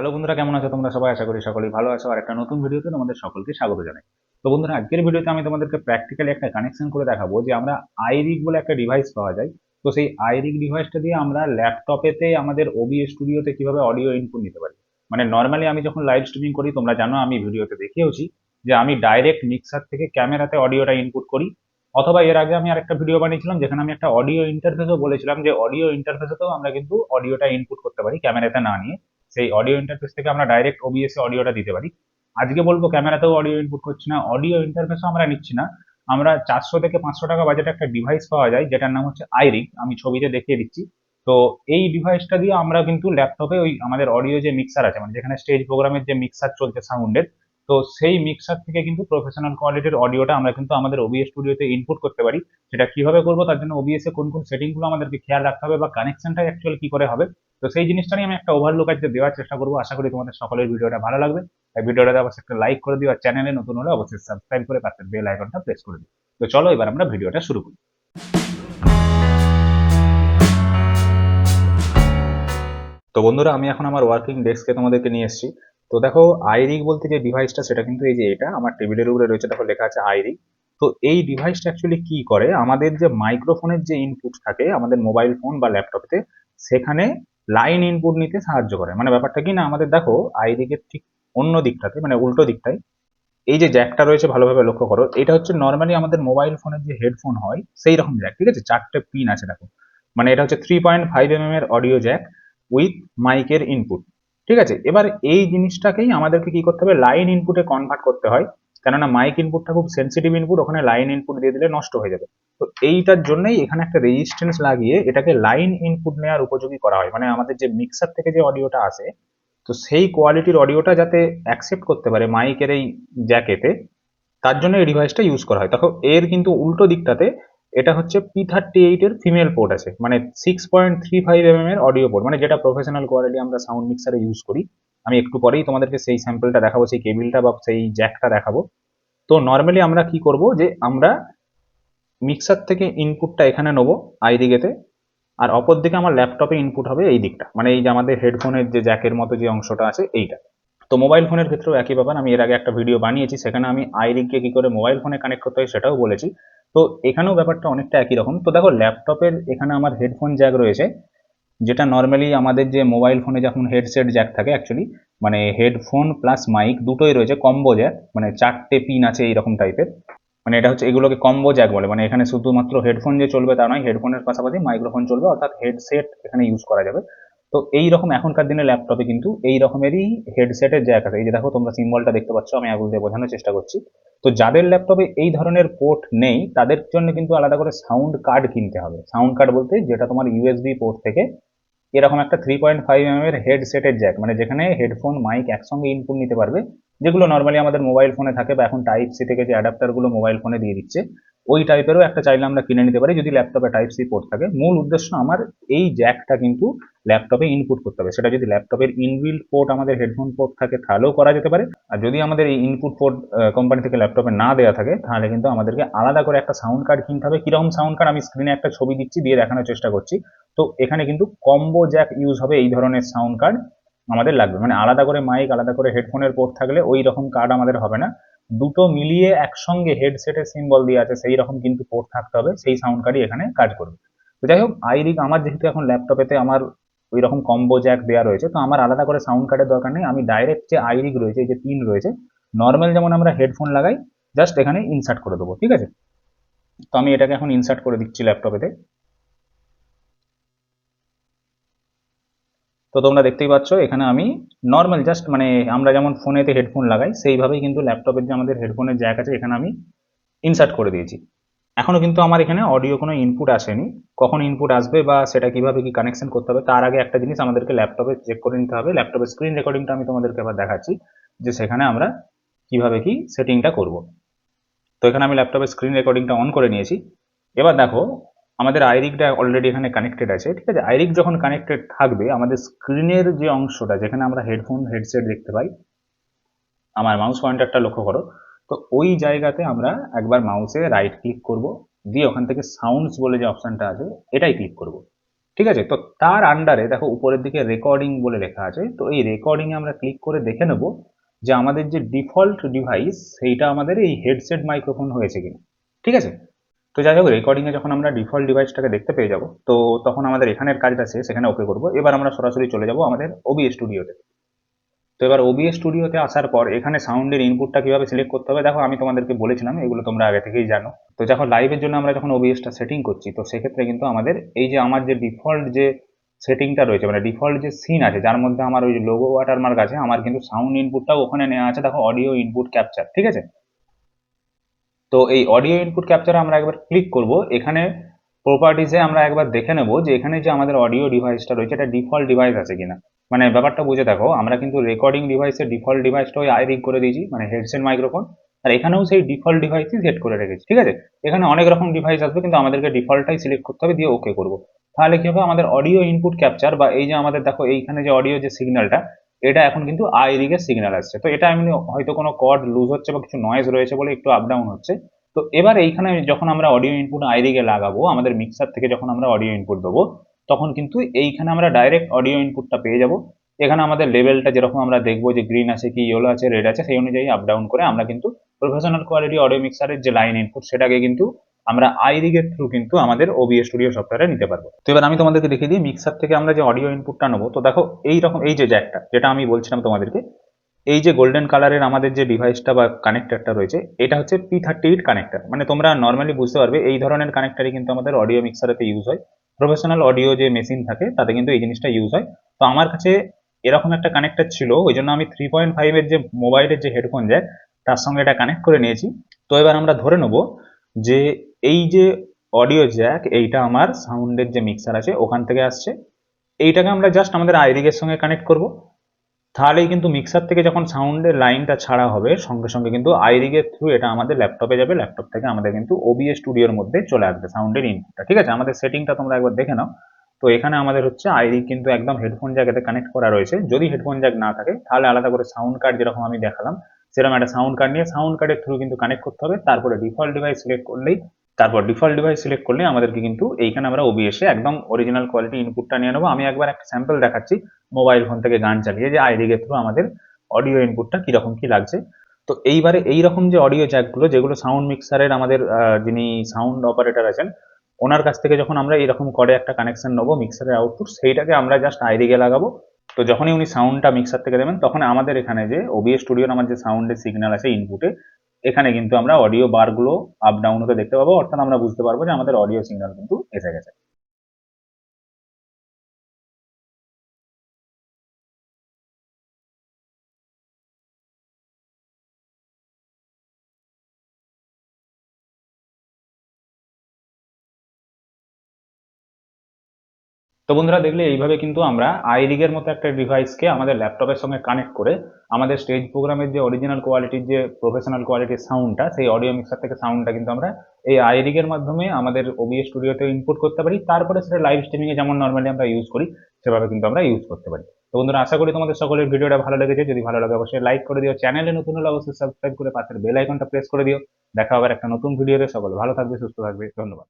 Hello বন্ধুরা, কেমন আছো তোমরা? সবাই আশা করি সকলেই ভালো আছো। আর একটা নতুন ভিডিওতে তোমাদের সকলকে স্বাগত জানাই। তো বন্ধুরা, আজকের ভিডিওতে আমি তোমাদেরকে প্র্যাকটিক্যালি একটা কানেকশন করে দেখাবো যে আমরা আইরিক বলে একটা ডিভাইস পাওয়া যায়। তো সেই আইরিক ডিভাইসটা দিয়ে আমরা ল্যাপটপেতে আমাদের ওবি স্টুডিওতে কীভাবে অডিও ইনপুট নিতে পারি? মানে নর্মালি আমি যখন লাইভ স্ট্রিমিং করি, তোমরা জানো আমি ভিডিওতে দেখিয়েওছি যে আমি ডাইরেক্ট মিক্সার থেকে ক্যামেরাতে অডিওটা ইনপুট করি। অথবা এর আগে আমি আরেকটা ভিডিও বানিয়েছিলাম, যেখানে আমি একটা অডিও ইন্টারফেসও বলেছিলাম যে অডিও ইন্টারফেসেতেও আমরা কিন্তু অডিওটা ইনপুট করতে পারি ক্যামেরাতে না নিয়ে। সেই অডিও ইন্টারফেস থেকে আমরা ডাইরেক্ট ওবিএস অডিওটা দিতে পারি। আজকে বলব ক্যামেরাতেও অডিও ইনপুট করছি না অডিও ইন্টারফেসও আমরা নিচ্ছি না। আমরা চারশো থেকে পাঁচশো টাকা বাজেটে একটা ডিভাইস পাওয়া যায়, যেটার নাম হচ্ছে আইরিক আমি ছবিতে দেখিয়ে দিচ্ছি। তো এই ডিভাইসটা দিয়ে আমরা কিন্তু ল্যাপটপে ওই আমাদের অডিও যে মিক্সার আছে মানে যেখানে স্টেজ প্রোগ্রামের যে মিক্সার চলছে সাউন্ডের তো সেই মিক্সার থেকে কিন্তু প্রফেশনাল কোয়ালিটির অডিওটা আমরা কিন্তু আমাদের ওবিএস স্টুডিওতে ইনপুট করতে পারি। সেটা কীভাবে করব, তার জন্য ওবিএস এ কোন কোন সেটিংগুলো আমাদেরকে খেয়াল রাখতে হবে বা কানেকশনটা অ্যাকচুয়ালি কি করে হবে তো সেই জিনিসটা নিয়ে আমি একটা ওভারলুক আজকে দেওয়ার চেষ্টা করব। আশা করি তোমাদের সকলের ভিডিওটা ভালো লাগবে। তাই ভিডিওটাতে অবশ্যই একটা লাইক করে দিও আর চ্যানেলে নতুন হলে অবশ্যই সাবস্ক্রাইব করে পাশের বেল আইকনটা প্রেস করে দিও। তো চলো এবার আমরা ভিডিওটা শুরু করি। তো বন্ধুরা, আমি এখন আমার ওয়ার্কিং ডেস্কে তোমাদেরকে নিয়ে এসেছি। তো দেখো আইরিক বলতে যে ডিভাইসটা সেটা কিন্তু এই যে এটা, আমার টেবিলের উপরে রয়েছে, দেখো লেখা আছে আইরিক তো এই ডিভাইসটা অ্যাকচুয়ালি কি করে? আমাদের যে মাইক্রোফোনের যে ইনপুট থাকে, আমাদের মোবাইল ফোন বা ল্যাপটপে সেখানে লাইন ইনপুট নিতে সাহায্য করে। মানে ব্যাপারটা কি না, আমাদের দেখো আই দিকের ঠিক অন্য দিকটাতে মানে উল্টো দিকটায়, এই যে জ্যাকটা রয়েছে ভালোভাবে লক্ষ্য করো, এটা হচ্ছে নর্মালি আমাদের মোবাইল ফোনের যে হেডফোন হয়, সেই রকম জ্যাক ঠিক আছে? চারটে পিন আছে দেখো। মানে এটা হচ্ছে থ্রি পয়েন্ট ফাইভ এম এর অডিও জ্যাক উইথ মাইকের ইনপুট ঠিক আছে? এবার এই জিনিসটাকেই আমাদেরকে কি করতে হবে? লাইন ইনপুটে কনভার্ট করতে হয়। কেননা মাইক ইনপুটটা খুব সেন্সিটিভ ইনপুট ওখানে লাইন ইনপুট দিয়ে দিলে নষ্ট হয়ে যাবে। তো এইটার জন্যই এখানে একটা রেজিস্ট্যান্স লাগিয়ে এটাকে লাইন ইনপুট নেওয়ার উপযোগী করা হয়। মানে আমাদের যে মিক্সার থেকে যে অডিওটা আসে, তো সেই কোয়ালিটির অডিওটা যাতে অ্যাকসেপ্ট করতে পারে মাইকের এই জ্যাকেতে তার জন্য এই ডিভাইসটা ইউজ করা হয়। তখন এর কিন্তু উল্টো দিকটাতে এটা হচ্ছে পি থার্টি এইটের ফিমেল পোর্ট আছে। মানে six point three five M M এর অডিও পোর্ট মানে যেটা প্রফেশনাল কোয়ালিটি আমরা সাউন্ড মিক্সারে ইউজ করি। আমি একটু পরেই তোমাদেরকে সেই স্যাম্পলটা দেখাবো, সেই কেবিলটা বা সেই জ্যাকটা দেখাবো। তো নর্মালি আমরা কি করব যে আমরা মিক্সার থেকে ইনপুটটা এখানে নেব আই দিকেতে, আর অপর দিকে আমার ল্যাপটপে ইনপুট হবে এই দিকটা। মানে এই যে আমাদের হেডফোনের যে জ্যাকের মতো যে অংশটা আছে, এইটা। তো মোবাইল ফোনের ক্ষেত্রেও একই ব্যাপার, আমি এর আগে একটা ভিডিও বানিয়েছি, সেখানে আমি আইরিককে কি করে মোবাইল ফোনে কানেক্ট করতে হয় সেটাও বলেছি। তো এখানেও ব্যাপারটা অনেকটা একই রকম। তো দেখো ল্যাপটপের এখানে আমার হেডফোন জ্যাক রয়েছে যেটা নর্মালি আমাদের যে মোবাইল ফোনে যখন হেডসেট জ্যাক থাকে অ্যাকচুয়ালি মানে হেডফোন প্লাস মাইক দুটোই রয়েছে কম্বো জ্যাক মানে চারটে পিন আছে এইরকম টাইপের মানে এটা হচ্ছে, এগুলোকে কম্বো জ্যাক বলে। মানে এখানে শুধুমাত্র হেডফোন যে চলবে তা নয় হেডফোনের পাশাপাশি মাইক্রোফোন চলবে, অর্থাৎ হেডসেট এখানে ইউজ করা যাবে। তো এই রকম এখনকার দিনে ল্যাপটপে কিন্তু এই রকমেরই হেডসেটের জ্যাক আছে। এই যে দেখো, তোমরা সিম্বলটা দেখতে পাচ্ছ, আমি আগুন দিয়ে বোঝানোর চেষ্টা করছি। তো যাদের ল্যাপটপে এই ধরনের পোর্ট নেই, তাদের জন্য কিন্তু আলাদা করে সাউন্ড কার্ড কিনতে হবে। সাউন্ড কার্ড বলতে যেটা তোমার ইউএসবি পোর্ট থেকে এরকম একটা থ্রি পয়েন্ট ফাইভ এম এর হেডসেটের জ্যাক মানে যেখানে হেডফোন মাইক একসঙ্গে ইনপুট নিতে পারবে, যেগুলো নর্মালি আমাদের মোবাইল ফোনে থাকে বা এখন টাইপ সি থেকে যে অ্যাডাপ্টারগুলো মোবাইল ফোনে দিয়ে দিচ্ছে। ওই টাইপেরও একটা চাইলে আমরা কিনে নিতে পারি যদি ল্যাপটপে টাইপ সি পোর্ট থাকে। মূল উদ্দেশ্য আমার এই জ্যাকটা কিন্তু ল্যাপটপে ইনপুট করতে হবে। সেটা যদি ল্যাপটপের ইনবিল্ড পোর্ট আমাদের হেডফোন পোর্ট থাকে তাহলেও করা যেতে পারে। আর যদি আমাদের এই ইনপুট পোর্ট কোম্পানি থেকে ল্যাপটপে না দেওয়া থাকে তাহলে কিন্তু আমাদেরকে আলাদা করে একটা সাউন্ড কার্ড কিনতে হবে। কীরকম সাউন্ড কার্ড আমি স্ক্রিনে একটা ছবি দিচ্ছি, দিয়ে দেখানোর চেষ্টা করছি। তো এখানে কিন্তু কম্বো জ্যাক ইউজ হবে এই ধরনের সাউন্ড কার্ড আমাদের লাগবে। মানে আলাদা করে মাইক আলাদা করে হেডফোনের পোর্ট থাকলে ওই রকম কার্ড আমাদের হবে না। দুটো মিলিয়ে একসঙ্গে হেডসেটের সিম্বল দিয়ে আছে সেই রকম কিন্তু পোর্ট থাকতে হবে, সেই সাউন্ড কার্ডই এখানে কাজ করবে। তো যাই হোক আইরিক আমার যেহেতু এখন ল্যাপটপেতে আমার ওই রকম কম্বো জ্যাক দেওয়া রয়েছে, তো আমার আলাদা করে সাউন্ড কার্ডের দরকার নেই, আমি ডাইরেক্ট যে আইরিক রয়েছে যে পিন রয়েছে নর্মাল যেমন আমরা হেডফোন লাগাই জাস্ট এখানে ইনসার্ট করে দেবো, ঠিক আছে? তো আমি এটাকে এখন ইনসার্ট করে দিচ্ছি ল্যাপটপেতে তো তোমরা দেখতেই পাচ্ছ, এখানে আমি নর্মাল জাস্ট মানে আমরা যেমন ফোনেতে হেডফোন লাগাই, সেইভাবেই কিন্তু ল্যাপটপের যে আমাদের হেডফোনের জ্যাক আছে, এখানে আমি ইনসার্ট করে দিয়েছি। এখনও কিন্তু আমার এখানে অডিও কোনো ইনপুট আসেনি। কখন ইনপুট আসবে বা সেটা কীভাবে কি কানেকশন করতে হবে, তার আগে একটা জিনিস আমাদেরকে ল্যাপটপে চেক করে নিতে হবে। ল্যাপটপের স্ক্রিন রেকর্ডিংটা আমি তোমাদেরকে আবার দেখাচ্ছি, যে সেখানে আমরা কীভাবে কি সেটিংটা করব। তো এখানে আমি ল্যাপটপের স্ক্রিন রেকর্ডিংটা অন করে নিয়েছি। এবার দেখো আমাদের আইরিকটা অলরেডি এখানে কানেক্টেড আছে, ঠিক আছে? আইরিক যখন কানেক্টেড থাকবে, আমাদের স্ক্রিনের যে অংশটা, যেখানে আমরা হেডফোন হেডসেট দেখতে পাই, আমার মাউস পয়েন্টারটা লক্ষ্য করো, তো ওই জায়গাতে আমরা একবার মাউসে রাইট ক্লিক করব, দিয়ে ওখান থেকে সাউন্ডস বলে যে অপশানটা আছে, এটাই ক্লিক করব, ঠিক আছে? তো তার আন্ডারে দেখো, উপরের দিকে রেকর্ডিং বলে লেখা আছে, তো এই রেকর্ডিং এ আমরা ক্লিক করে দেখে নেব যে আমাদের যে ডিফল্ট ডিভাইস সেইটা আমাদের এই হেডসেট মাইক্রোফোন হয়েছে কিনা, ঠিক আছে? তো যাই হোক রেকর্ডিং এ যখন আমরা ডিফল্ট ডিভাইসটাকে দেখতে পেয়ে যাব, তো তখন আমাদের এখানের কাজটা শেষ এখানে ওকে করব। এবার আমরা সরাসরি চলে যাব আমাদের ওবি স্টুডিওতে তো। এবার ওবিএস স্টুডিওতে আসার পর এখানে সাউন্ডের ইনপুটটা কীভাবে সিলেক্ট করতে হবে, দেখো আমি তোমাদেরকে বলেছিলাম, এগুলো তোমরা আগে থেকেই জানো। তো যখন লাইভের জন্য আমরা যখন ওবিএসটা সেটিং করছি, তো সেক্ষেত্রে কিন্তু আমাদের এই যে আমার যে ডিফল্ট যে সেটিংটা রয়েছে মানে ডিফল্ট যে সিন আছে, যার মধ্যে আমার ওই লোগো ওয়াটারমার্ক আছে, আমার কিন্তু সাউন্ড ইনপুটটাও ওখানে নেওয়া আছে। দেখো অডিও ইনপুট ক্যাপচার ঠিক আছে? তো এই অডিও ইনপুট ক্যাপচারে আমরা একবার ক্লিক করব। এখানে প্রপার্টিসে আমরা একবার দেখে নেব যে এখানে যে আমাদের অডিও ডিভাইসটা রয়েছে, এটা ডিফল্ট ডিভাইস আছে কিনা। মানে ব্যাপারটা বুঝে দেখো, আমরা কিন্তু রেকর্ডিং ডিভাইসের ডিফল্ট ডিভাইসটা ওই আইরিক করে দিয়েছি মানে হেডসেট মাইক্রোফোন আর এখানেও সেই ডিফল্ট ডিভাইসই সেট করে রেখেছি, ঠিক আছে? এখানে অনেক রকম ডিভাইস আসবে, কিন্তু আমাদেরকে ডিফল্টটাই সিলেক্ট করতে হবে, দিয়ে ওকে করব। তাহলে কি হবে? আমাদের অডিও ইনপুট ক্যাপচার বা এই যে আমাদের দেখো, এইখানে যে অডিও যে সিগন্যালটা এটা এখন কিন্তু আইরিকের সিগন্যাল আসছে। তো এটা এমনি হয়তো কোনো কর্ড লুজ হচ্ছে বা কিছু নয়েজ রয়েছে বলে একটু আপ ডাউন হচ্ছে। তো এবার এইখানে যখন আমরা অডিও ইনপুট আইরিকে লাগাবো, আমাদের মিক্সার থেকে যখন আমরা অডিও ইনপুট দেবো, তখন কিন্তু এইখানে আমরা ডাইরেক্ট অডিও ইনপুটটা পেয়ে যাব। এখানে আমাদের লেভেলটা যেরকম আমরা দেখব যে গ্রিন আছে কি ইয়েলো আছে রেড আছে, সেই অনুযায়ী আপ ডাউন করে আমরা কিন্তু প্রফেশনাল কোয়ালিটি অডিও মিক্সারের যে লাইন ইনপুট সেটাকে কিন্তু আমরা আইরিগের থ্রু কিন্তু আমাদের ওবিএস স্টুডিও সফটওয়্যারে নিতে পারব। তো এবার আমি তোমাদেরকে দেখিয়ে দিই মিক্সার থেকে আমরা যে অডিও ইনপুটটা নেব, তো দেখো এই রকম, এই যে জ্যাকটা যেটা আমি বলছিলাম তোমাদেরকে, এই যে গোল্ডেন কালারের আমাদের যে ডিভাইসটা বা কানেক্টারটা রয়েছে, এটা হচ্ছে পি থার্টি এইট কানেক্টার মানে তোমরা নর্মালি বুঝতে পারবে, এই ধরনের কানেক্টারই কিন্তু আমাদের অডিও মিক্সারেতে ইউজ হয়। প্রফেশনাল অডিও যে মেশিন থাকে, তাতে কিন্তু এই জিনিসটা ইউজ হয়। তো আমার কাছে এরকম একটা কানেক্টার ছিল ওই জন্য আমি থ্রি পয়েন্ট ফাইভের যে মোবাইলের যে হেডফোন যায় তার সঙ্গে এটা কানেক্ট করে নিয়েছি। তো এবার আমরা ধরে নেব যে এই যে অডিও জ্যাক এইটা আমার সাউন্ডের যে মিক্সার আছে, ওখান থেকে আসছে। এইটাকে আমরা জাস্ট আমাদের আইরিগের সঙ্গে কানেক্ট করব। তাহলেই কিন্তু মিক্সার থেকে যখন সাউন্ডের লাইনটা ছাড়া হবে, সঙ্গে সঙ্গে কিন্তু আইরিগের থ্রু এটা আমাদের ল্যাপটপে যাবে। ল্যাপটপ থেকে আমাদের কিন্তু ওবিএস স্টুডিওর মধ্যে চলে আসবে সাউন্ডের ইনপুটটা ঠিক আছে? আমাদের সেটিংটা তোমরা একবার দেখে নাও। তো এখানে আমাদের হচ্ছে আইরিগ কিন্তু একদম হেডফোন জ্যাকেতে কানেক্ট করা রয়েছে। যদি হেডফোন জ্যাক না থাকে, তাহলে আলাদা করে সাউন্ড কার্ড যেরকম আমি দেখালাম, সেরকম একটা সাউন্ড কার্ড নিয়ে সাউন্ড কার্ডের থ্রু কিন্তু কানেক্ট করতে হবে। তারপরে ডিফল্ট ডিভাইস সিলেক্ট করলেই তারপর ডিফল্ট ডিভাইস সিলেক্ট করলে আমাদেরকে কিন্তু এইখানে আমরা ওবিএসে একদম অরিজিনাল কোয়ালিটি ইনপুটটা নিয়ে নেব। আমি একবার একটা স্যাম্পল দেখাচ্ছি মোবাইল ফোন থেকে গান চালিয়ে যে আইরিগের থ্রু আমাদের অডিও ইনপুটটা কীরকম কি লাগছে। তো এইবারে এইরকম যে অডিও জ্যাকগুলো যেগুলো সাউন্ড মিক্সারের আমাদের যিনি সাউন্ড অপারেটর আছেন, ওনার কাছ থেকে যখন আমরা এরকম করে একটা কানেকশন নেব মিক্সারের আউটপুট সেইটাকে আমরা জাস্ট আইরিগে লাগাবো। তো যখনই উনি সাউন্ডটা মিক্সার থেকে দেবেন, তখন আমাদের এখানে যে ওবিএস স্টুডিওর আমার যে সাউন্ডের সিগন্যাল আছে ইনপুটে এখানে কিন্তু আমরা অডিও বারগুলো আপ ডাউন হতে দেখতে পাবো। অর্থাৎ আমরা বুঝতে পারব যে আমাদের অডিও সিগন্যাল কিন্তু এসে গেছে। তো বন্ধুরা দেখলে এইভাবে কিন্তু আমরা আই রিগের মতো একটা ডিভাইসকে আমাদের ল্যাপটপের সঙ্গে কানেক্ট করে আমাদের স্টেজ প্রোগ্রামের যে অরিজিনাল কোয়ালিটির যে প্রফেশনাল কোয়ালিটির সাউন্ডটা সেই অডিও মিক্সার থেকে সাউন্ডটা কিন্তু আমরা এই আই রিগের মাধ্যমে আমাদের ওবিএস স্টুডিওতে ইনপুট করতে পারি। তারপরে সেটা লাইভ স্ট্রিমিংয়ে যেমন নর্মালি আমরা ইউজ করি, সেভাবে কিন্তু আমরা ইউজ করতে পারি। তো বন্ধুরা, আশা করি তোমাদের সকলের ভিডিওটা ভালো লেগেছে। যদি ভালো লাগে অবশ্যই লাইক করে দিও। চ্যানেলে নতুন হলে অবশ্যই সাবস্ক্রাইব করে পাশের বেল আইকনটা প্রেস করে দিও। দেখা হবে একটা নতুন ভিডিওতে সকল ভালো থাকবে, সুস্থ থাকবে। ধন্যবাদ।